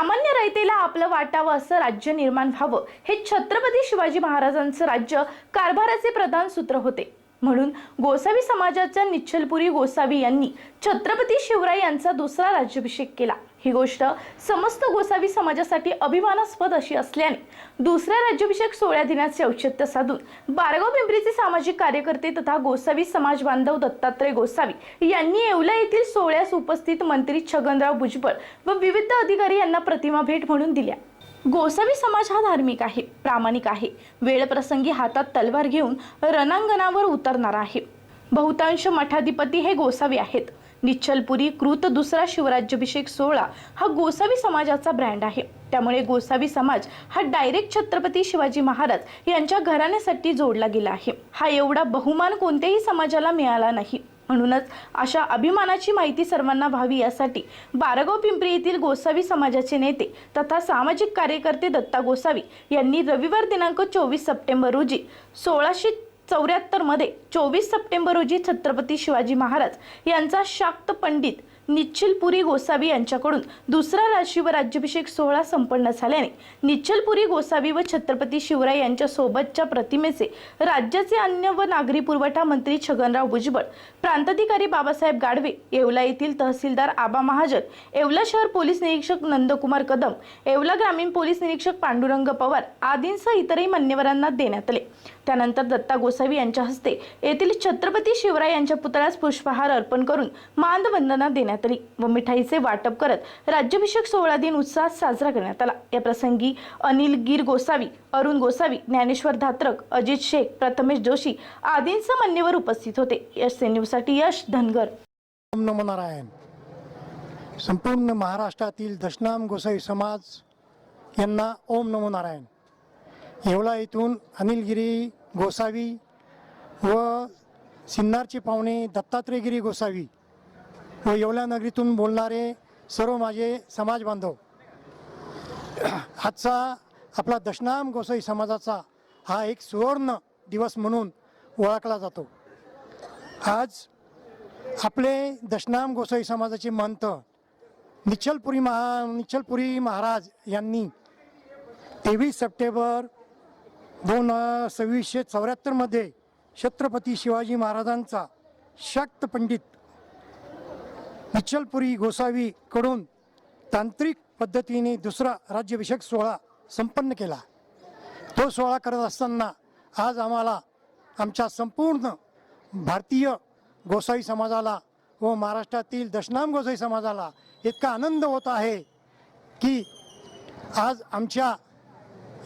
सामान्य रयतेला आपलं वाटावं असं राज्य निर्माण व्हावं हे छत्रपती शिवाजी महाराजांचं राज्य कारभाराचे प्रधान सूत्र होते. म्हणून गोसावी समाजाच्या निच्छलपुरी गोसावी यांनी छत्रपती शिवराय यांचा दुसरा राज्याभिषेक केला. ही गोष्ट समस्त गोसावी समाजासाठी अभिमानास्पद अशी असल्याने दुसऱ्या राज्याभिषेक सोहळ्या दिनाचे औचित्य साधून बारगाव पिंपरीचे सामाजिक कार्यकर्ते तथा गोसावी समाज बांधव दत्तात्रय गोसावी यांनी येवला येथील सोहळ्यास उपस्थित मंत्री छगनराव भुजबळ व विविध अधिकारी यांना प्रतिमा भेट म्हणून दिल्या. गोसावी समाज हा धार्मिक आहे प्रामाणिक आहे. वेळ प्रसंगी हातात तलवार घेऊन रणांगणावर उतरणारा आहे. बहुतांश मठाधिपती हे गोसावी आहेत. निश्चलपुरी कृत दुसरा शिवराज्याभिषेक सोहळा हा गोसावी समाजाचा ब्रँड आहे. त्यामुळे गोसावी समाज हा डायरेक्ट छत्रपती शिवाजी महाराज यांच्या घराण्यासाठी जोडला गेला आहे. हा एवढा बहुमान कोणत्याही समाजाला मिळाला नाही. म्हणूनच अशा अभिमानाची माहिती सर्वांना व्हावी यासाठी बारगाव पिंपरी येथील गोसावी समाजाचे नेते तथा सामाजिक कार्यकर्ते दत्ता गोसावी यांनी रविवार दिनांक चोवीस सप्टेंबर रोजी सोळाशे चौऱ्याहत्तरमध्ये चोवीस सप्टेंबर रोजी छत्रपती शिवाजी महाराज यांचा शाक्त पंडित निश्चलपुरी गोसावी यांच्याकडून दुसरा राशिव राज्याभिषेक सोहळा संपन्न झाल्याने निश्चलपुरी गोसावी व छत्रपती शिवराय यांच्या सोबतच्या प्रतिमेचे राज्याचे अन्न व नागरी पुरवठा मंत्री छगनराव भुजबळ प्रांताधिकारी बाबासाहेब गाडवे येवला येथील तहसीलदार आबा महाजन येवला शहर पोलीस निरीक्षक नंदकुमार कदम येवला ग्रामीण पोलीस निरीक्षक पांडुरंग पवार आदींसह इतरही मान्यवरांना देण्यात आले. त्यानंतर दत्ता गोसावी यांच्या हस्ते येथील छत्रपती शिवराय यांच्या पुतळ्यास पुष्पहार अर्पण करून मानवंदना देण्यात आली व मिठाईचे वाटप करत राज्याभिषेक सोहळा दिन उत्साहात साजरा करण्यात आला. या प्रसंगी अनिल गिर गोसावी अरुण गोसावी ज्ञानेश्वर धात्रक अजित शेख प्रथमेश जोशी आदींसह मान्यवर उपस्थित होते. यश सेन्यूसाठी यश धनगर. ओम नमो नारायण. संपूर्ण महाराष्ट्रातील दशनाम गोसाई समाज यांना ओम नमो नारायण. येवला येथून अनिलगिरी गोसावी व सिन्नारचे पाहुणे दत्तात्रेयगिरी गोसावी व येवला नगरीतून बोलणारे सर्व माझे समाज बांधव. आजचा आपला दशनाम गोसाई समाजाचा हा एक सुवर्ण दिवस म्हणून ओळखला जातो. आज आपले दशनाम गोसाई समाजाचे महंत निश्चलपुरी महा निश्चलपुरी महाराज यांनी तेवीस सप्टेंबर दोन सव्वीसशे चौऱ्याहत्तरमध्ये छत्रपती शिवाजी महाराजांचा शक्त पंडित निश्चलपुरी गोसावीकडून तांत्रिक पद्धतीने दुसरा राज्याभिषेक सोहळा संपन्न केला. तो सोहळा करत असताना आज आम्हाला आमच्या संपूर्ण भारतीय गोसाई समाजाला व महाराष्ट्रातील दशनाम गोसाई समाजाला इतका आनंद होत आहे की आज आमच्या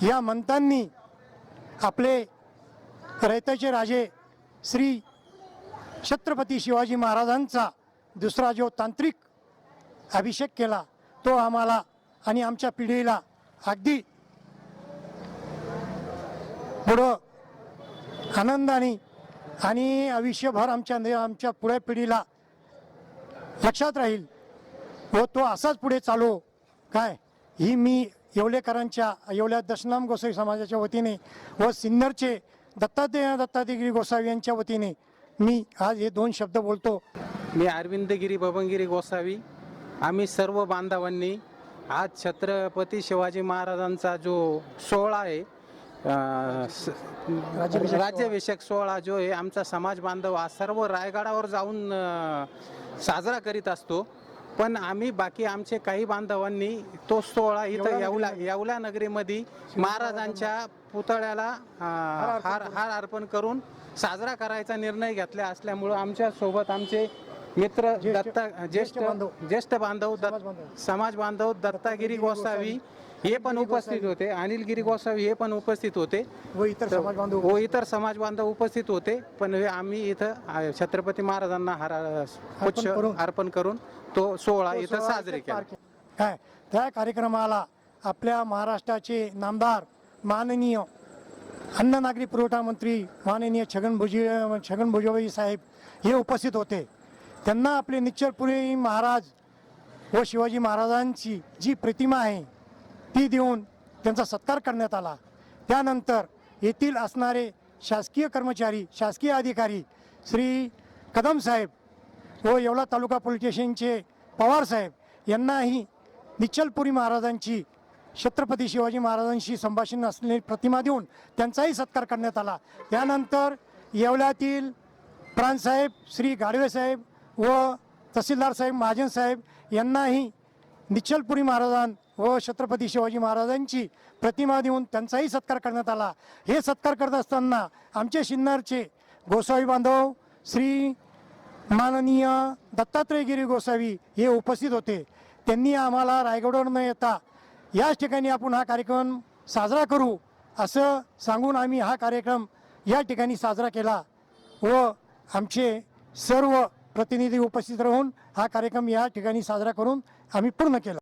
या मंतांनी आपले रयताचे राजे श्री छत्रपती शिवाजी महाराजांचा दुसरा जो तांत्रिक अभिषेक केला तो आम्हाला आणि आमच्या पिढीला अगदी पुढं आनंदाने आणि आयुष्यभर आमच्या आमच्या पुढे पिढीला लक्षात राहील व तो असाच पुढे चालू. काय? ही मी येवलेकरांच्या येवल्या दशनाम गोसावी समाजाच्या वतीने व सिन्नरचे दत्तात्रय दत्तात्रगिरी गोसावी यांच्या वतीने मी आज हे दोन शब्द बोलतो. मी अरविंदगिरी बबनगिरी गोसावी. आम्ही सर्व बांधवांनी आज छत्रपती शिवाजी महाराजांचा जो सोहळा आहे राज्याभिषेक सोहळा. जो आहे आमचा समाज बांधव आज सर्व रायगडावर जाऊन साजरा करीत असतो. पण आम्ही बाकी आमचे काही बांधवांनी तो सोहळा इथं येवला येवला नगरीमध्ये महाराजांच्या पुतळ्याला हार हार अर्पण करून साजरा करायचा निर्णय घेतला असल्यामुळं आमच्यासोबत आमचे मित्र दत्ता ज्येष्ठ ज्येष्ठ बांधव. समाज दत्त बांधव. दत्तागिरी गोसावी हे पण उपस्थित होते. अनिलगिरी गोसावी हे पण उपस्थित होते. व इतर समाज बांधव व इतर समाज बांधव उपस्थित होते. पण आम्ही इथं छत्रपती महाराजांना हार पुच्छ अर्पण करून. तो सोहळा इथं साजरे केला. काय? त्या कार्यक्रमाला आपल्या महाराष्ट्राचे नामदार माननीय अन्न नागरी पुरवठा मंत्री माननीय छगन भुजी छगन भुजबळ साहेब हे उपस्थित होते. त्यांना आपले निश्चलपुरी महाराज व शिवाजी महाराजांची जी प्रतिमा आहे ती देऊन त्यांचा सत्कार करण्यात आला. त्यानंतर येथील असणारे शासकीय कर्मचारी शासकीय अधिकारी श्री कदम साहेब व येवला तालुका पोलीस स्टेशनचे पवार साहेब यांनाही निश्चलपुरी महाराजांची छत्रपती शिवाजी महाराजांशी संभाषण असलेली प्रतिमा देऊन त्यांचाही सत्कार करण्यात आला. त्यानंतर येवल्यातील प्राणसाहेब श्री गाडवेसाहेब व तहसीलदार साहेब महाजन साहेब यांनाही निश्चलपुरी महाराजां व छत्रपती शिवाजी महाराजांची प्रतिमा देऊन त्यांचाही सत्कार करण्यात आला. हे सत्कार करत असताना आमचे शिन्नरचे गोसावी बांधव श्री माननीय दत्तात्रयगिरी गोसावी हे उपस्थित होते. त्यांनी आम्हाला रायगडवर न येता याच ठिकाणी आपण हा कार्यक्रम साजरा करू असं सांगून आम्ही हा कार्यक्रम या ठिकाणी साजरा केला व आमचे सर्व प्रतिनिधी उपस्थित राहून हा कार्यक्रम या ठिकाणी साजरा करून आम्ही पूर्ण केला.